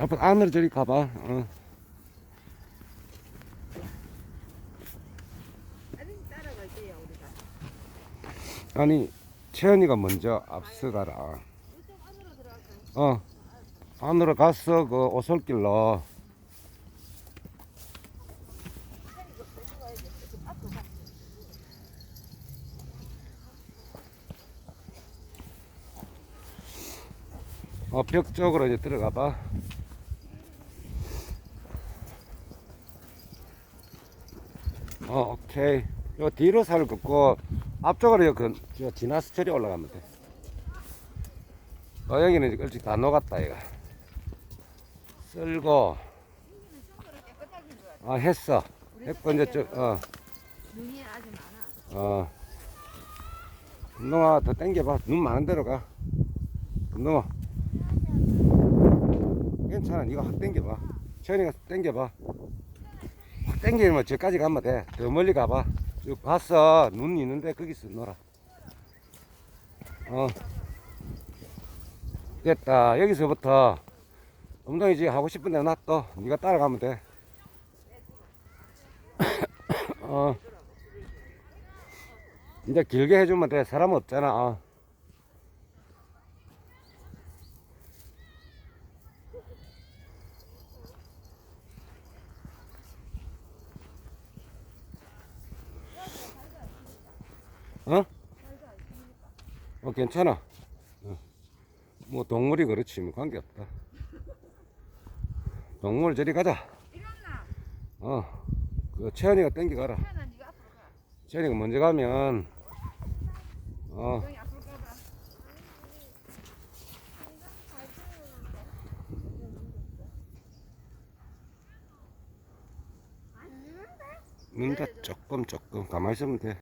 앞으로 안으로 저리 가봐. 어. 아니, 채연이가 먼저 앞서가라. 어. 안으로 가서 그 오솔길로. 어, 벽 쪽으로 이제 들어가 봐. 어, 오케이. 요 뒤로 살을 긋고 앞쪽으로 요 그, 저 지나서 저리 올라가면 돼. 어, 여기는 이제 일찍 다 녹았다, 이거. 쓸고. 아, 했어. 했고, 이제 저, 저쪽에는 어, 눈이 아주 많아. 어. 운동아, 더 당겨봐. 눈 많은 데로 가. 운동아. 괜찮아. 니가 확 당겨봐. 천이가 당겨봐. 확 당기면 저까지 가면 돼. 더 멀리 가봐. 쭉 봤어. 눈 있는데 거기서 놀아. 어. 됐다. 여기서부터 운동이 지금 하고 싶은 데 놔둬. 니가 따라가면 돼. 어. 이제 길게 해주면 돼. 사람 없잖아. 어. 어? 어, 괜찮아. 어. 뭐, 동물이 그렇지. 뭐, 관계 없다. 동물 저리 가자. 어. 그, 채연이가 땡겨 가라. 채연이가 먼저 가면, 어. 눈다 조금, 조금. 가만히 있으면 돼.